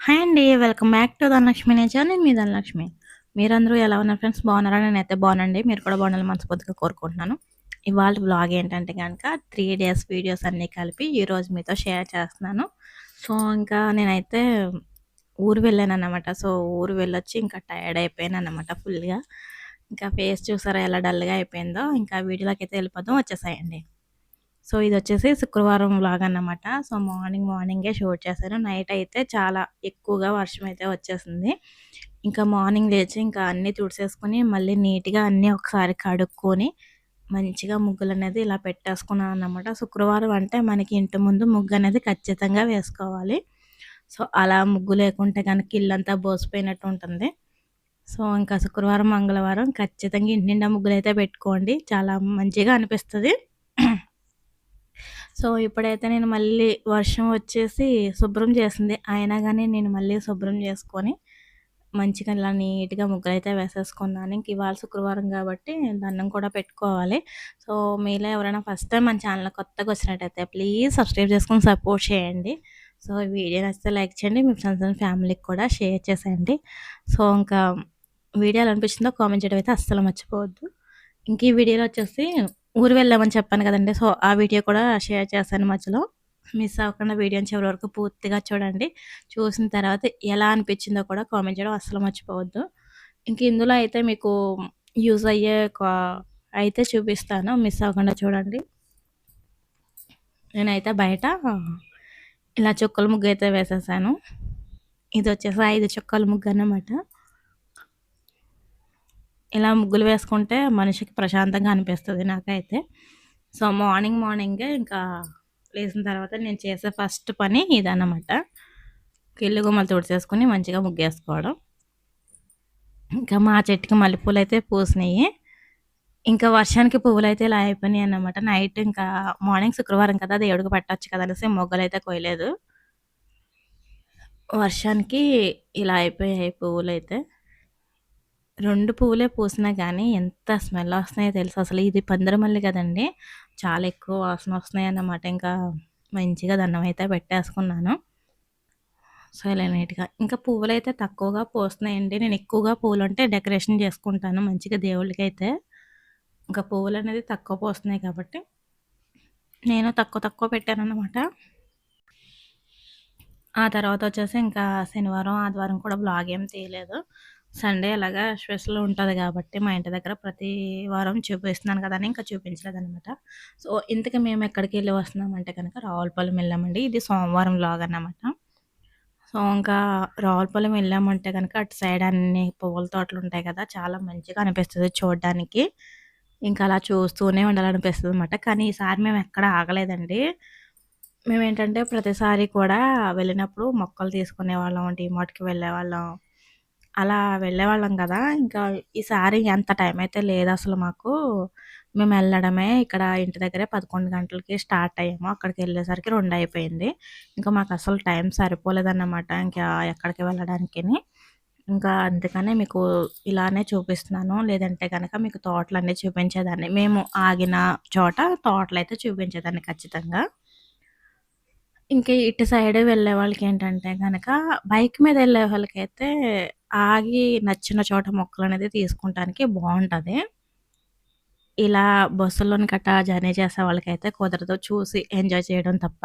Hi అండి. Welcome back to Dhanalakshmi nature. నేను మీ ధనలక్ష్మి. మీరందరూ ఎలా ఉన్నారు ఫ్రెండ్స్? బాగున్నారా? నేనైతే బాగున్నానండి. మీరు కూడా బాగుండాలి మనస్ఫూర్తిగా కోరుకుంటున్నాను. ఇవాళ వ్లాగ్ ఏంటంటే కనుక త్రీ డేస్ వీడియోస్ అన్నీ కలిపి ఈరోజు మీతో షేర్ చేస్తున్నాను. సో, ఇంకా నేనైతే ఊరు వెళ్ళానన్నమాట. సో, ఊరు వెళ్ళొచ్చి ఇంకా టైర్డ్ అయిపోయాను అనమాట ఫుల్‌గా. ఇంకా ఫేస్ చూసారా ఎలా డల్‌గా అయిపోయిందో. ఇంకా వీడియోలోకి అయితే వెళ్ళిపోదాం. వచ్చేసాయండి సో, ఇది వచ్చేసి శుక్రవారం వ్లాగ్ అన్నమాట. సో, మార్నింగ్ మార్నింగే షూట్ చేశాను. నైట్ అయితే చాలా ఎక్కువగా వర్షం అయితే వచ్చేసింది. ఇంకా మార్నింగ్ లేచి ఇంకా అన్నీ తుడిసేసుకుని మళ్ళీ నీట్‌గా అన్నీ ఒకసారి కడుక్కొని మంచిగా ముగ్గులు అనేది ఇలా పెట్టేసుకున్నాను అన్నమాట. శుక్రవారం అంటే మనకి ఇంటి ముందు ముగ్గు అనేది ఖచ్చితంగా వేసుకోవాలి. సో, అలా ముగ్గు లేకుంటే కనుక ఇల్లంతా బోసిపోయినట్టు ఉంటుంది. సో, ఇంకా శుక్రవారం, మంగళవారం ఖచ్చితంగా ఇంటి నిండా అయితే పెట్టుకోండి. చాలా మంచిగా అనిపిస్తుంది సో, ఇప్పుడైతే నేను మళ్ళీ వర్షం వచ్చేసి శుభ్రం చేసింది. అయినా కానీ నేను మళ్ళీ శుభ్రం చేసుకొని మంచిగా ఇలా నీట్‌గా ముగ్గులైతే వేసేసుకున్నాను. ఇంక ఇవాళ శుక్రవారం కాబట్టి దండం కూడా పెట్టుకోవాలి. సో, మీలో ఎవరైనా ఫస్ట్ టైం మన ఛానల్ కొత్తగా వచ్చినట్టయితే ప్లీజ్ సబ్స్క్రైబ్ చేసుకొని సపోర్ట్ చేయండి. సో, వీడియో నచ్చితే లైక్ చేయండి. మీ ఫ్రెండ్స్ అండ్ ఫ్యామిలీకి కూడా షేర్ చేసేయండి. సో, ఇంకా వీడియో ఎలా అనిపించిందో కామెంట్ చేయడం అయితే అస్సలు మర్చిపోవద్దు. ఇంక ఈ వీడియోలో వచ్చేసి ఊరు వెళ్ళామని చెప్పాను కదండీ! సో, ఆ వీడియో కూడా షేర్ చేశాను మధ్యలో. మిస్ అవ్వకుండా వీడియోని చివరి వరకు పూర్తిగా చూడండి. చూసిన తర్వాత ఎలా అనిపించిందో కూడా కామెంట్ చేయడం అస్సలు మర్చిపోవద్దు. ఇంక ఇందులో అయితే మీకు యూజ్ అయ్యే కా అయితే చూపిస్తాను. మిస్ అవ్వకుండా చూడండి. నేనైతే బయట ఇలా చుక్కల ముగ్గు అయితే వేసేసాను. ఇది వచ్చేసి ఐదు చుక్కల ముగ్గు అన్నమాట. ఇలా ముగ్గులు వేసుకుంటే మనిషికి ప్రశాంతంగా అనిపిస్తుంది నాకైతే. సో, మార్నింగ్ మార్నింగే ఇంకా లేసిన తర్వాత నేను చేసే ఫస్ట్ పని ఇదన్నమాట. ఇల్లు గుమ్మలు తుడిచేసుకొని మంచిగా ముగ్గేసుకోవడం. ఇంకా మా చెట్టుకి మల్లెపూలు అయితే పూసినాయి. ఇంకా వర్షానికి పువ్వులు అయితే ఇలా అయిపోయినాయి అన్నమాట నైట్ ఇంకా మార్నింగ్ శుక్రవారం కదా! దేవుడికి పెట్టచ్చు కదా! అనేసి అయితే కోయలేదు వర్షానికి ఇలా అయిపోయాయి పువ్వులు అయితే రెండు పువ్వులే పూసినా కానీ ఎంత స్మెల్ వస్తున్నాయో తెలుసు అసలు. ఇది పందిరమల్లి కదండి చాలా ఎక్కువ వాసన వస్తున్నాయి అన్నమాట ఇంకా మంచిగా దండం అయితే పెట్టేసుకున్నాను. సో, ఇలా నీట్‌గా ఇంకా పువ్వులు అయితే తక్కువగా పోస్తున్నాయండి నేను ఎక్కువగా పూలుంటే డెకరేషన్ చేసుకుంటాను మంచిగా దేవుళ్ళకైతే. ఇంకా పువ్వులనేది తక్కువ పూస్తున్నాయి కాబట్టి నేను తక్కువ తక్కువ పెట్టాను అన్నమాట ఆ తర్వాత వచ్చేసి ఇంకా శనివారం, ఆదివారం కూడా బ్లాగ్ ఏం తీయలేదు. సండే అలాగా స్పెషల్ ఉంటుంది కాబట్టి మా ఇంటి దగ్గర ప్రతి వారం చూపిస్తున్నాను కదా! అని ఇంకా చూపించలేదన్నమాట. సో, ఇంతకు మేము ఎక్కడికి వెళ్ళి వస్తున్నామంటే కనుక రావులపాలెం వెళ్ళామండి. ఇది సోమవారం లాగ్ అన్నమాట. సో, ఇంకా రావులపాలెం వెళ్ళామంటే కనుక అటు సైడ్ అన్ని పువ్వుల తోటలుంటాయి కదా! చాలా మంచిగా అనిపిస్తుంది చూడడానికి. ఇంకా అలా చూస్తూనే ఉండాలనిపిస్తుంది అనమాట కానీ ఈసారి మేము ఎక్కడ ఆగలేదండి. మేమేంటంటే ప్రతిసారి కూడా వెళ్ళినప్పుడు మొక్కలు తీసుకునే వాళ్ళం డీమార్ట్‌కి వెళ్ళేవాళ్ళం. అలా వెళ్ళేవాళ్ళం కదా! ఇంకా ఈసారి ఎంత టైం అయితే లేదు అసలు మాకు. మేము వెళ్ళడమే ఇక్కడ ఇంటి దగ్గరే 11 గంటలకి స్టార్ట్ అయ్యాము. అక్కడికి వెళ్ళేసరికి రెండు అయిపోయింది. ఇంకా మాకు అసలు టైం సరిపోలేదన్నమాట. ఇంకా ఎక్కడికి వెళ్ళడానికి ఇంకా అందుకనే మీకు ఇలానే చూపిస్తున్నాను. లేదంటే కనుక మీకు తోటలన్నీ చూపించేదాన్ని. మేము ఆగిన చోట తోటలు అయితే చూపించేదాన్ని ఖచ్చితంగా. ఇంకా ఇటు సైడ్ వెళ్ళే వాళ్ళకి ఏంటంటే కనుక బైక్ మీద వెళ్ళే వాళ్ళకైతే ఆగి నచ్చిన చోట మొక్కలు అనేది తీసుకుంటానికి బాగుంటుంది ఇలా బస్సుల్లోని గట్టా జర్నీ చేసే వాళ్ళకైతే కుదరదు. చూసి ఎంజాయ్ చేయడం తప్ప.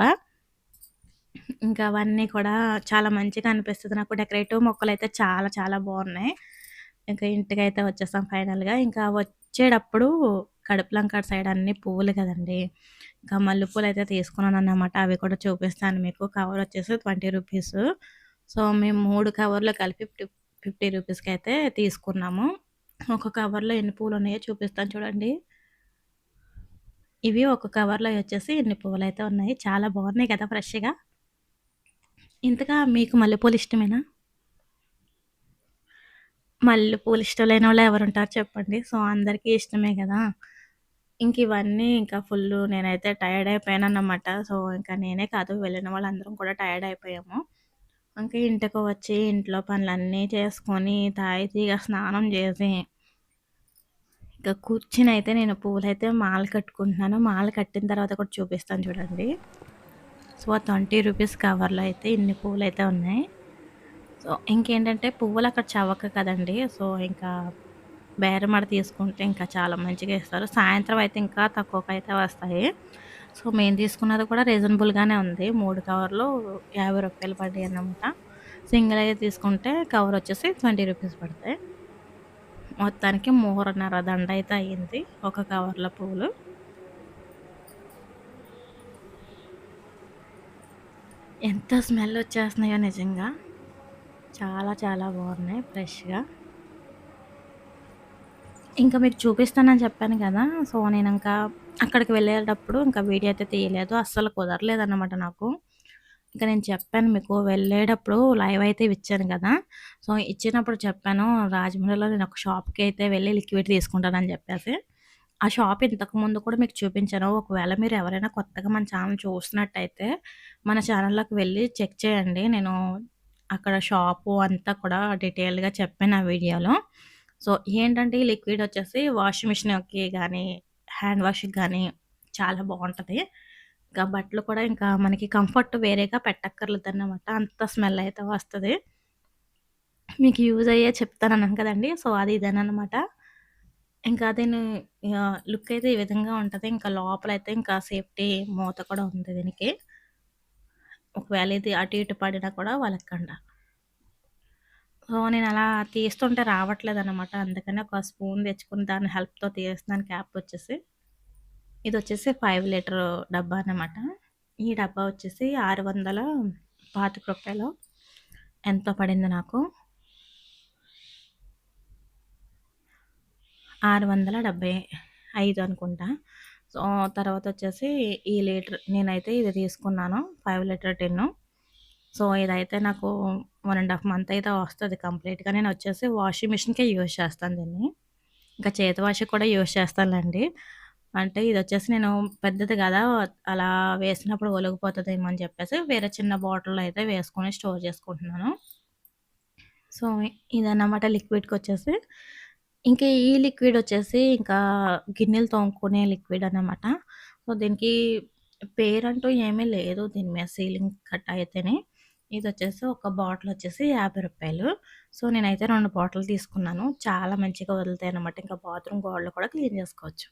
ఇంకా అవన్నీ కూడా చాలా మంచిగా అనిపిస్తుంది నాకు. డెకరేటివ్ మొక్కలు అయితే చాలా చాలా బాగున్నాయి ఇంకా ఇంటికైతే వచ్చేసాం ఫైనల్‌గా. ఇంకా వచ్చేటప్పుడు కడుపులంకాడ సైడ్ అన్ని పువ్వులు కదండీ! ఇంకా మల్లెపూలు అయితే తీసుకున్నాను అన్నమాట అవి కూడా చూపిస్తాను మీకు. కవర్ వచ్చేసి ట్వంటీ రూపీస్ సో, మేము మూడు కవర్లు కలిపి ఫిఫ్టీ రూపీస్కి అయితే తీసుకున్నాము. ఒక కవర్‌లో ఎన్ని పూలు ఉన్నాయో చూపిస్తాను చూడండి. ఇవి ఒక కవర్‌లో వచ్చేసి ఎన్ని పూలు అయితే ఉన్నాయి. చాలా బాగున్నాయి కదా! ఫ్రెష్‌గా. ఇంతగా మీకు మల్లెపూలు ఇష్టమేనా? మల్లెపూలు ఇష్టం లేని వాళ్ళు ఎవరుంటారు చెప్పండి. సో, అందరికీ ఇష్టమే కదా ఇంక ఇవన్నీ ఇంకా ఫుల్లు నేనైతే టైర్డ్ అయిపోయాను అన్నమాట సో, ఇంకా నేనే కాదు వెళ్ళిన వాళ్ళందరం కూడా టైర్డ్ అయిపోయాము. ఇంకా ఇంటికి వచ్చి ఇంట్లో పనులన్నీ చేసుకొని, తాయితీగా స్నానం చేసి ఇక అయితే నేను పూలైతే మాల కట్టుకుంటున్నాను. మాల కట్టిన తర్వాత కూడా చూపిస్తాను చూడండి. సో, 20 రూపీస్ కవర్‌లో అయితే ఇన్ని పువ్వులైతే ఉన్నాయి. సో, ఇంకేంటంటే పువ్వులు అక్కడ చవక కదండీ! సో, ఇంకా బేరమడ తీసుకుంటే ఇంకా చాలా మంచిగా ఇస్తారు. సాయంత్రం అయితే ఇంకా తక్కువకైతే వస్తాయి. సో, మేము తీసుకున్నది కూడా రీజనబుల్‌గానే ఉంది. మూడు కవర్లు యాభై రూపాయలు పడ్డాయి అన్నమాట సింగిల్ అయితే తీసుకుంటే కవర్ వచ్చేసి 20 రూపీస్ పడతాయి. మొత్తానికి 3.5 దండ అయితే అయ్యింది. ఒక కవర్‌లో పువ్వులు. ఎంత స్మెల్ వచ్చేస్తున్నాయో నిజంగా. చాలా చాలా బాగున్నాయి ఫ్రెష్‌గా. ఇంకా మీకు చూపిస్తానని చెప్పాను కదా! సో, నేనింకా అక్కడికి వెళ్ళేటప్పుడు ఇంకా వీడియో అయితే తీయలేదు. అస్సలు కుదరలేదన్నమాట నాకు. ఇంక నేను చెప్పాను మీకు వెళ్ళేటప్పుడు లైవ్ అయితే ఇచ్చాను కదా! సో, ఇచ్చినప్పుడు చెప్పాను రాజమండ్రిలో నేను ఒక షాప్‌కి అయితే వెళ్ళి లిక్విడ్ తీసుకుంటానని చెప్పేసి. ఆ షాప్ ఇంతకుముందు కూడా మీకు చూపించాను. ఒకవేళ మీరు ఎవరైనా కొత్తగా మన ఛానల్ చూసినట్టయితే మన ఛానల్‌లోకి వెళ్ళి చెక్ చేయండి. నేను అక్కడ షాపు అంతా కూడా డీటెయిల్డ్‌గా చెప్పాను ఆ వీడియోలో. సో, ఏంటంటే ఈ లిక్విడ్ వచ్చేసి వాషింగ్ మిషన్‌కి కానీ హ్యాండ్ వాష్‌కి కానీ చాలా బాగుంటుంది. ఇంకా బట్టలు కూడా ఇంకా మనకి కంఫర్ట్ వేరేగా పెట్టక్కర్లేదు అన్నమాట అంత స్మెల్ అయితే వస్తుంది. మీకు యూజ్ అయ్యే చెప్తాను అన్నాను కదండి. సో, అది ఇదేనమాట ఇంకా దీని లుక్ అయితే ఈ విధంగా ఉంటుంది. ఇంకా లోపలైతే ఇంకా సేఫ్టీ మూత కూడా ఉంది దీనికి. ఒకవేళ ఇది అటు ఇటు పడినా కూడా వలక్కండా. సో, నేను అలా తీస్తుంటే రావట్లేదు అనమాట అందుకని ఒక స్పూన్ తెచ్చుకుని దాని హెల్ప్‌తో తీస్తున్నాను. క్యాప్ వచ్చేసి. ఇది వచ్చేసి ఫైవ్ లీటర్ డబ్బా అన్నమాట. ఈ డబ్బా వచ్చేసి ఆరు వందల పాతిక రూపాయలు ఎంతో పడింది నాకు. 675 అనుకుంటా. సో, తర్వాత వచ్చేసి ఈ లీటర్ నేనైతే ఇది తీసుకున్నాను. Five litre tin. సో, ఇదైతే నాకు వన్ అండ్ హాఫ్ మంత్ అయితే వస్తుంది కంప్లీట్‌గా. నేను వచ్చేసి వాషింగ్ మిషన్‌కే యూజ్ చేస్తాను దీన్ని. ఇంకా చేతి వాష్ కూడా యూజ్ చేస్తానులేండి అంటే ఇది వచ్చేసి నేను పెద్దది కదా! అలా వేసినప్పుడు ఒలిగిపోతదేమో అని చెప్పేసి వేరే చిన్న బాటిల్‌లో అయితే వేసుకొని స్టోర్ చేసుకుంటున్నాను. సో, ఇదన్నమాట లిక్విడ్‌కొచ్చేసి. ఇంకా ఈ లిక్విడ్ వచ్చేసి ఇంకా గిన్నెలు తోముకునే లిక్విడ్ అన్నమాట. సో, దీనికి పేరంటూ ఏమీ లేదు దీని మీద సీలింగ్ కట్ అయితేనే. ఇది వచ్చేసి ఒక బాటిల్ వచ్చేసి యాభై రూపాయలు సో, నేనైతే రెండు బాటిల్ తీసుకున్నాను. చాలా మంచిగా వదులుతాయన్నమాట. ఇంకా బాత్రూమ్ గోడలు కూడా క్లీన్ చేసుకోవచ్చు.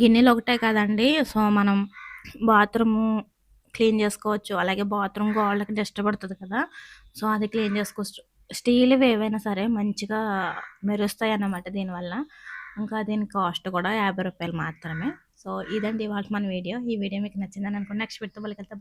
గిన్నెలు ఒకటే కాదండి. సో, మనం బాత్రూము క్లీన్ చేసుకోవచ్చు. అలాగే బాత్రూమ్ గోళ్ళకి డస్ట్ పడుతుంది కదా! సో, అది క్లీన్ చేసుకోవచ్చు. స్టీల్‌వి ఏవైనా సరే మంచిగా మెరుస్తాయి అన్నమాట దీనివల్ల. ఇంకా దీని కాస్ట్ కూడా యాభై రూపాయలు మాత్రమే. సో, ఇదండి ఇవాళ మన వీడియో. ఈ వీడియో మీకు నచ్చిందని అనుకుని నెక్స్ట్ వీడియోతో మళ్ళీ కలుద్దాం.